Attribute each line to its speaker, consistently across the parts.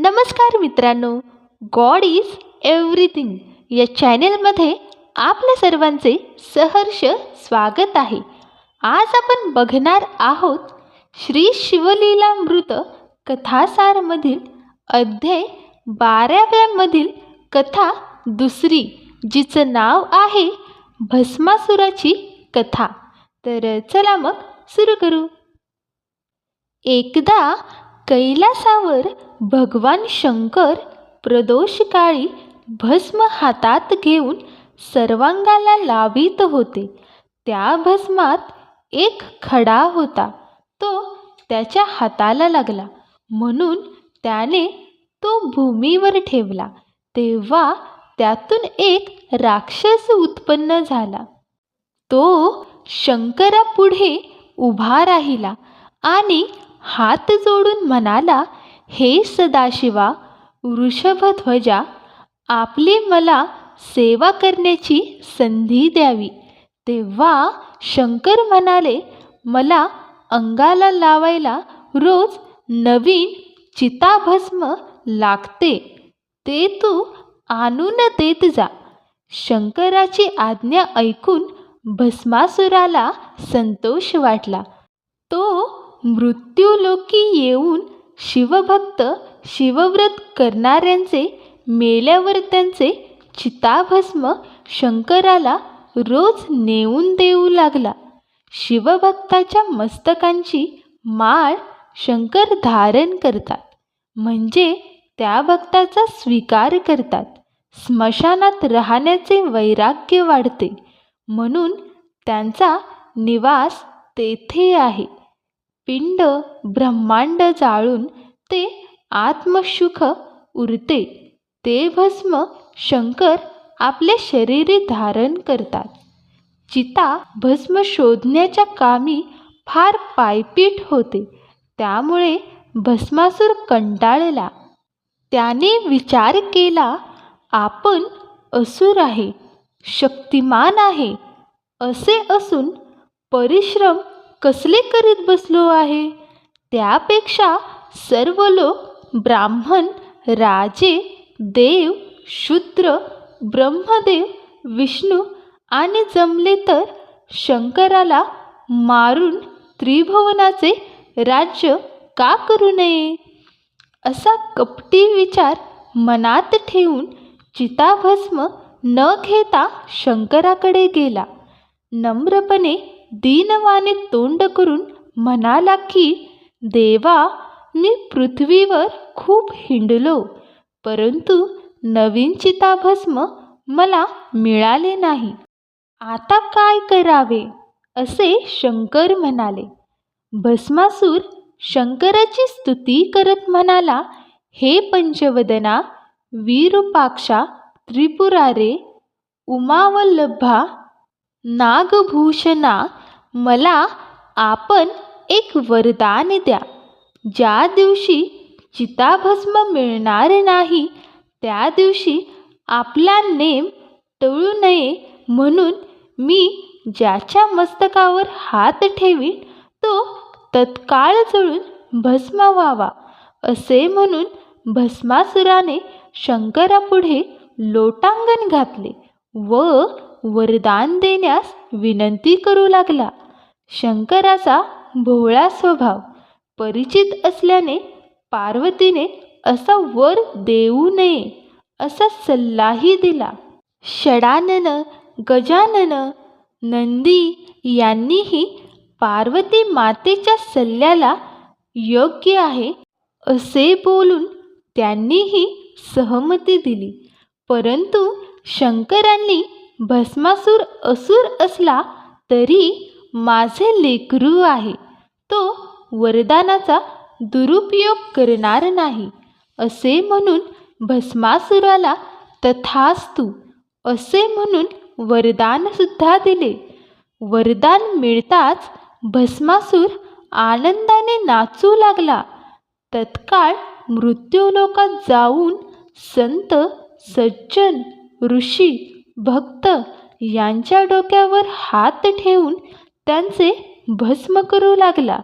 Speaker 1: नमस्कार मित्रांनो God is everything या चॅनेलमध्ये आपल्या सर्वांचे सहर्ष स्वागत आहे. आज आपण बघणार आहोत श्री शिवलीलामृत कथासारमधील अध्याय बाराव्यामधील कथा दुसरी जिचं नाव आहे भस्मासुराची कथा. तर चला मग सुरू करू. एकदा कैलासावर भगवान शंकर प्रदोषकाळी भस्म हातात घेऊन सर्वांगाला लावित होते. त्या भस्मात एक खडा होता. तो त्याच्या हाताला लागला. म्हणून त्याने तो भूमीवर ठेवला. तेव्हा त्यातून एक राक्षस उत्पन्न झाला. तो शंकरापुढे उभा राहिला आणि हात जोडून म्हणाला हे सदाशिवा वृषभध्वजा आपली मला सेवा करण्याची संधी द्यावी. तेव्हा शंकर म्हणाले मला अंगाला लावायला रोज नवीन चिताभस्म लागते. ते तू आणून देत जा. शंकराची आज्ञा ऐकून भस्मासुराला संतोष वाटला. तो मृत्यूलोकी येऊन शिवभक्त शिवव्रत करणाऱ्यांचे मेल्यावर त्यांचे चिताभस्म शंकराला रोज नेऊन देऊ लागला. शिवभक्ताच्या मस्तकांची माळ शंकर धारण करतात. म्हणजे त्या भक्ताचा स्वीकार करतात. स्मशानात राहण्याचे वैराग्य वाढते. म्हणून त्यांचा निवास तेथे आहे. पिंड ब्रह्मांड जाळून ते आत्मसुख उरते. ते भस्म शंकर आपले शरीरी धारण करतात. चिता भस्म शोधण्याच्या कामी फार पायपीट होते. त्यामुळे भस्मासूर कंटाळला. त्याने विचार केला आपण असुर आहे शक्तिमान आहे असे असून परिश्रम कसले करीत बसलो आहे? त्यापेक्षा सर्व लोक ब्राह्मण राजे देव शूद्र ब्रह्मदेव विष्णू आणि जमले तर शंकराला मारून त्रिभुवनाचे राज्य का करू नये? असा कपटी विचार मनात ठेवून चिताभस्म न घेता शंकराकडे गेला. नम्रपणे दीनवाने तोंड करून म्हणाला की देवा मी पृथ्वीवर खूप हिंडलो परंतु नवीन चिताभस्म मला मिळाले नाही. आता काय करावे? असे शंकर म्हणाले. भस्मासूर शंकराची स्तुती करत म्हणाला हे पंचवदना वीरूपाक्षा त्रिपुरारे उमावल्लभा नागभूषणा मला आपण एक वरदान द्या. ज्या दिवशी चिताभस्म मिळणार नाही त्या दिवशी आपला नेम टळू नये म्हणून मी ज्याच्या मस्तकावर हात ठेवीन तो तत्काळ जळून भस्म व्हावा असे म्हणून भस्मासुराने शंकरापुढे लोटांगण घातले व वरदान देण्यास विनंती करू लागला. शंकराचा भोळा स्वभाव परिचित असल्याने पार्वतीने असा वर देऊ नये असा सल्लाही दिला. षडानन गजानन नंदी यांनीही पार्वती मातेच्या सल्ल्याला योग्य आहे असे बोलून त्यांनीही सहमती दिली. परंतु शंकरांनी भस्मासूर असुर असला तरी माझे लेकरू आहे. तो वरदानाचा दुरुपयोग करणार नाही. असे म्हणून भस्मासुराला तथास्तू असे म्हणून वरदानसुद्धा दिले. वरदान मिळताच भस्मासूर आनंदाने नाचू लागला. तत्काळ मृत्यूलोकात जाऊन संत सज्जन ऋषी भक्त यांच्या डोक्यावर हात ठेवून त्यांचे भस्म करू लागला.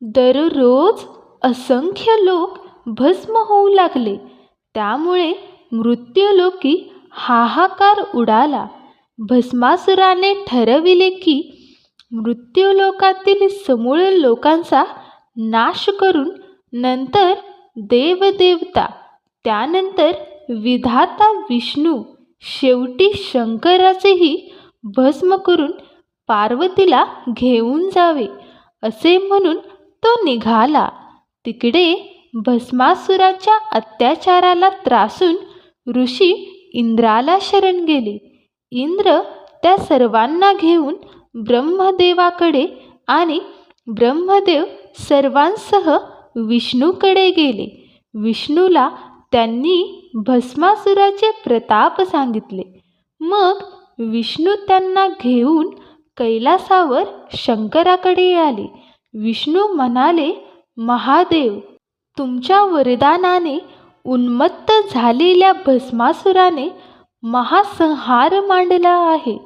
Speaker 1: दररोज असंख्य लोक भस्म होऊ लागले. त्यामुळे मृत्यूलोकी हाहाकार उडाला. भस्मासुराने ठरविले की मृत्यूलोकातील समूळ लोकांचा नाश करून नंतर देवदेवता त्यानंतर विधाता विष्णू शेवटी शंकराचेही भस्म करून पार्वतीला घेऊन जावे असे म्हणून तो निघाला. तिकडे भस्मासुराच्या अत्याचाराला त्रासून ऋषी इंद्राला शरण गेले. इंद्र त्या सर्वांना घेऊन ब्रह्मदेवाकडे आणि ब्रह्मदेव सर्वांसह विष्णूकडे गेले. विष्णूला त्यांनी भस्मासुराचे प्रताप सांगितले. मग विष्णू त्यांना घेऊन कैलासावर शंकराकडे आले. विष्णू म्हणाले महादेव तुमच्या वरदानाने उन्मत्त झालेल्या भस्मासुराने महासंहार मांडला आहे.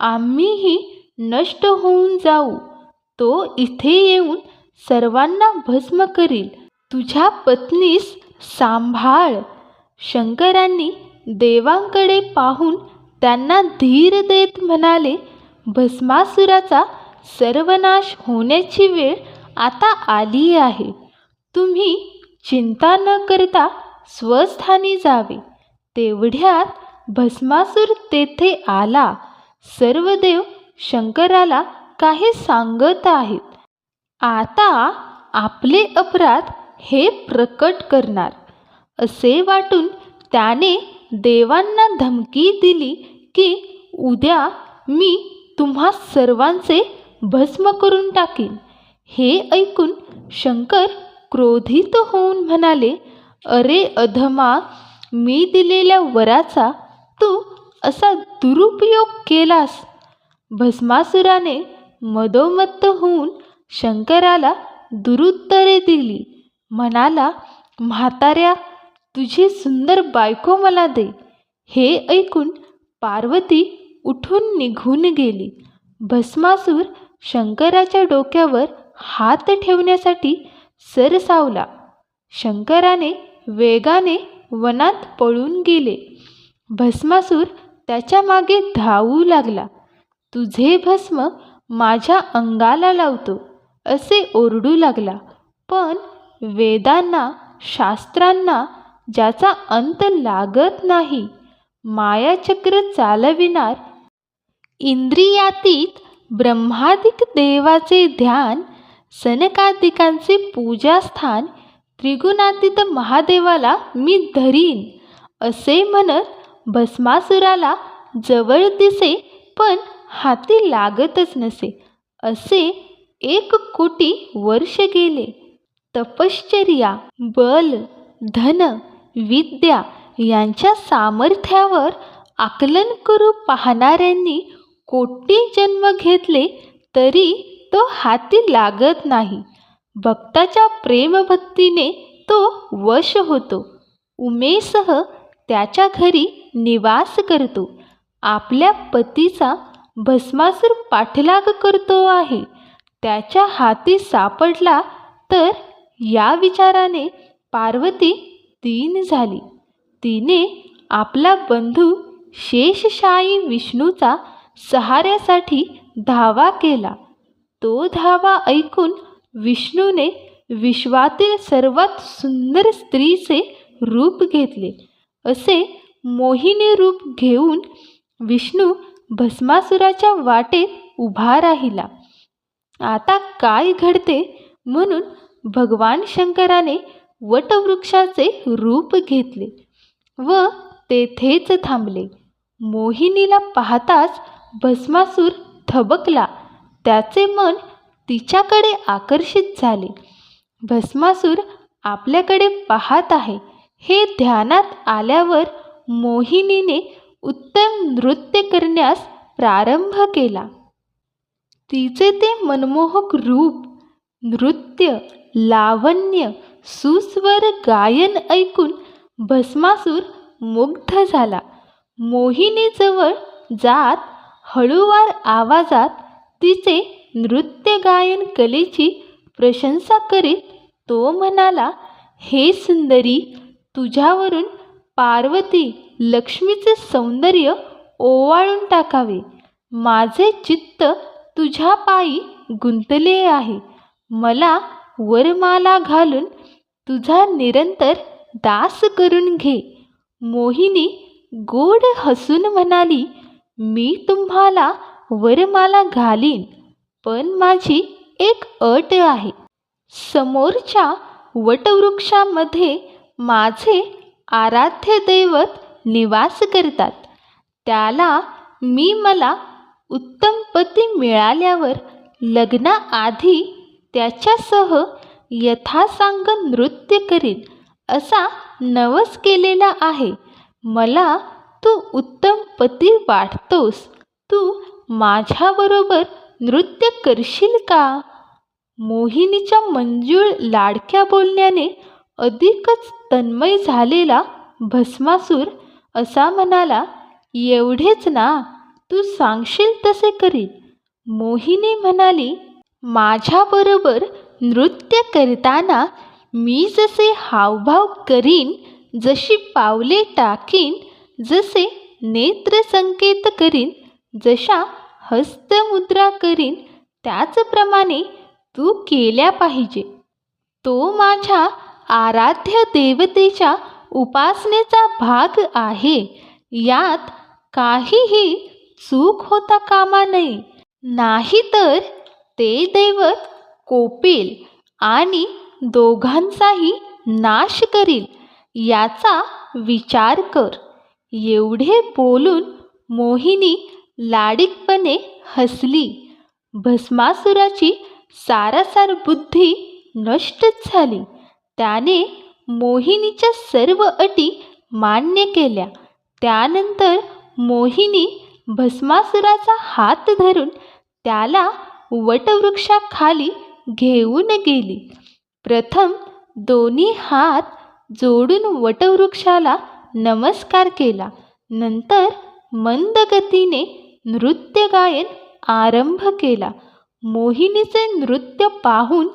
Speaker 1: आम्हीही नष्ट होऊन जाऊ. तो इथे येऊन सर्वांना भस्म करील. तुझ्या पत्नीस सांभाळ. शंकरांनी देवांकडे पाहून त्यांना धीर देत म्हणाले भस्मासुराचा सर्वनाश होण्याची वेळ आता आली आहे. तुम्ही चिंता न करता स्वस्थानी जावे. तेवढ्यात भस्मासूर तेथे आला. सर्व देव शंकराला काही सांगत आहेत. आता आपले अपराध हे प्रकट करणार. असे वाटून त्याने देवांना धमकी दिली की उद्या मी तुम्हा सर्वांचे भस्म करून टाकीन. हे ऐकून शंकर क्रोधित होऊन म्हणाले अरे अधमा मी दिलेल्या वराचा तू असा दुरुपयोग केलास. भस्मासुराने मदोमत्त होऊन शंकराला दुरुत्तरे दिली. म्हणाला म्हाताऱ्या तुझी सुंदर बायको मला दे. हे ऐकून पार्वती उठून निघून गेली. भस्मासूर शंकराच्या डोक्यावर हात ठेवण्यासाठी सरसावला शंकराने वेगाने वनात पळून गेले. भस्मासूर त्याच्यामागे धावू लागला. तुझे भस्म माझ्या अंगाला लावतो असे ओरडू लागला. पण वेदांना शास्त्रांना ज्याचा अंत लागत नाही मायाचक्र चालविणार इंद्रियातीत ब्रह्मादिक देवाचे ध्यान सनकादिकांचे पूजास्थान त्रिगुणातीत महादेवाला मी धरीन असे म्हणत भस्मासुराला जवळ दिसे पण हाती लागतच नसे. असे एक कोटी वर्ष गेले. तपश्चर्या बल धन विद्या यांच्या सामर्थ्यावर आकलन करू पाहणाऱ्यांनी कोटी जन्म घेतले तरी तो हाती लागत नाही. भक्ताच्या प्रेमभक्तीने तो वश होतो. उमेसह त्याच्या घरी निवास करतो. आपल्या पतीचा भस्मासूर पाठलाग करतो आहे. त्याच्या हाती सापडला तर या विचाराने पार्वती तीन झाली. तिने आपला बंधू शेषशाही विष्णूचा सहाऱ्यासाठी धावा केला. तो धावा ऐकून विष्णूने विश्वातील सर्वात सुंदर स्त्रीचे रूप घेतले. असे मोहिनी रूप घेऊन विष्णू भस्मासुराच्या वाटेत उभा राहिला. आता काय घडते म्हणून भगवान शंकराने वटवृक्षाचे रूप घेतले व तेथेच थांबले. मोहिनीला पाहताच भस्मासूर थबकला. त्याचे मन तिच्याकडे आकर्षित झाले. भस्मासूर आपल्याकडे पाहत आहे. हे ध्यानात आल्यावर मोहिनीने उत्तम नृत्य करण्यास प्रारंभ केला. तिचे ते मनमोहक रूप नृत्य लावण्य सुस्वर गायन ऐकून भस्मासूर मुग्ध झाला. मोहिनीजवळ जात हळूवार आवाजात तिचे नृत्य गायन कलेची प्रशंसा करीत तो म्हणाला हे सुंदरी तुझ्यावरून पार्वती लक्ष्मीचे सौंदर्य ओवाळून टाकावे. माझे चित्त तुझ्या पायी गुंतले आहे. मला वरमाला घालून तुझा निरंतर दास करून घे. मोहिनी गोड हसून म्हणाली मी तुम्हाला वरमाला घालीन पण माझी एक अट आहे. समोरच्या वटवृक्षामध्ये माझे आराध्य दैवत निवास करतात. त्याला मी मला उत्तम पती मिळाल्यावर लग्नाआधी त्याच्यासह यथासांग नृत्य करीन असा नवस केलेला आहे. मला तू उत्तम पती वाटतोस तू माझ्याबरोबर नृत्य करशील का? मोहिनीच्या मंजूळ लाडक्या बोलण्याने अधिकच तन्मय झालेला भस्मासूर असा म्हणाला एवढेच ना तू सांगशील तसे करीन मोहिनी म्हणाली माझ्याबरोबर नृत्य करताना मी जसे हावभाव करीन जशी पावले टाकीन जसे नेत्रसंकेत करीन. जशा हस्तमुद्रा करीन त्याचप्रमाणे तू केल्या पाहिजे. तो माझ्या आराध्य देवतेच्या उपासनेचा भाग आहे. यात काहीही चूक होता कामा नये. नाहीतर ते दैवत कोपेल आणि दोघांचाही नाश करील. याचा विचार कर. एवढे बोलून मोहिनी लाडिकपणे हसली. भस्मासुराची सारासार बुद्धी नष्टच झाली. त्याने मोहिनीच्या सर्व अटी मान्य केल्या. त्यानंतर मोहिनी भस्मासुराचा हात धरून त्याला वटवृक्षाखाली घेऊन गेली. प्रथम दोन्ही हात जोडून वटवृक्षाला नमस्कार केला. नंतर मंद गतीने नृत्य गायन आरंभ केला. मोहिनीचे नृत्य पाहून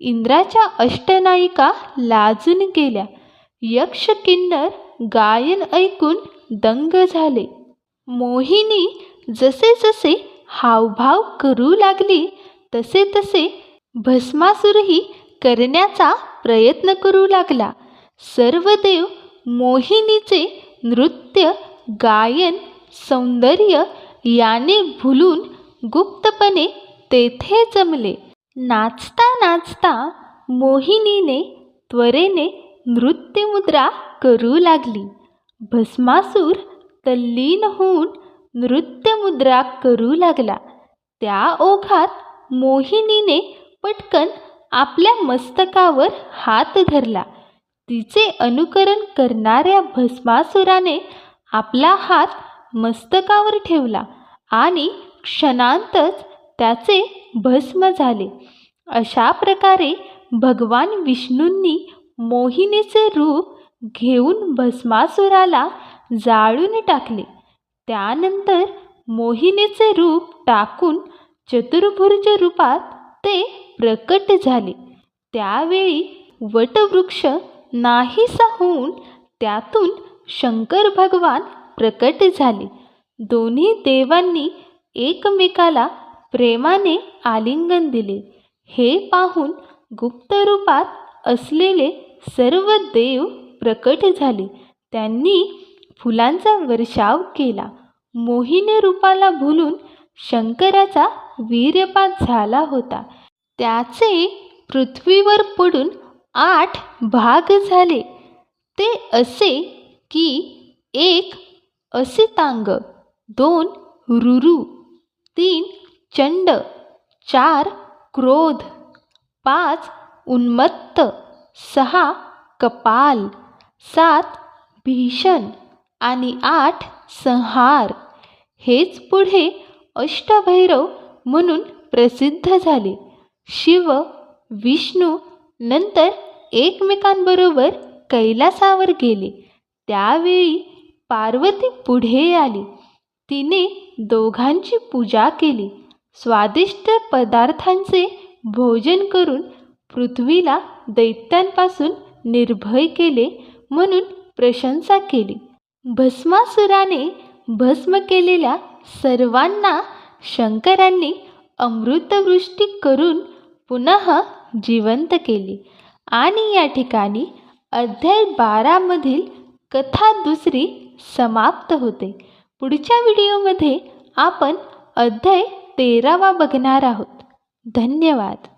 Speaker 1: इंद्राच्या अष्टनायिका लाजून गेल्या. यक्ष किन्नर गायन ऐकून दंग झाले. मोहिनी जसे जसे हावभाव करू लागली तसे तसे भस्मासुरही करण्याचा प्रयत्न करू लागला. सर्व देव मोहिनीचे नृत्य गायन सौंदर्य याने भुलून गुप्तपणे तेथे जमले. नाचता नाचता मोहिनीने त्वरेने नृत्यमुद्रा करू लागली. भस्मासूर तल्लीन होऊन नृत्यमुद्रा करू लागला. त्या ओघात मोहिनीने पटकन आपल्या मस्तकावर हात धरला. तिचे अनुकरण करणाऱ्या भस्मासुराने आपला हात मस्तकावर ठेवला आणि क्षणांतच त्याचे भस्म झाले. अशा प्रकारे भगवान विष्णूंनी मोहिनीचे रूप घेऊन भस्मासुराला जाळून टाकले. त्यानंतर मोहिनीचे रूप टाकून चतुर्भुज रूपात ते प्रकट झाले. त्यावेळी वटवृक्ष नाहीसा होऊन त्यातून शंकर भगवान प्रकट झाले. दोन्ही देवांनी एकमेकाला प्रेमाने आलिंगन दिले. हे पाहून गुप्त रूपात असलेले सर्व देव प्रकट झाले. त्यांनी फुलांचा वर्षाव केला. मोहिनी रूपाला भुलून शंकराचा वीर्यपात झाला होता. त्याचे पृथ्वीवर पडून आठ भाग झाले. ते असे की एक असितांग दोन रुरु तीन चंड चार क्रोध पाच उन्मत्त सहा कपाल सात भीषण आणि आठ संहार. हेच पुढे अष्टभैरव म्हणून प्रसिद्ध झाले. शिव विष्णू नंतर एकमेकांबरोबर कैलासावर गेले. त्यावेळी पार्वती पुढे आली. तिने दोघांची पूजा केली. स्वादिष्ट पदार्थांचे भोजन करून पृथ्वीला दैत्यांपासून निर्भय केले म्हणून प्रशंसा केली. भस्मासुराने भस्म केलेल्या सर्वांना शंकरांनी अमृतवृष्टी करून पुन्हा जिवंत केले. आणि या ठिकाणी अध्याय बारामधील कथा दुसरी समाप्त होते. पुढच्या व्हिडिओमध्ये आपण अध्याय तेरावा बघणार आहोत. धन्यवाद.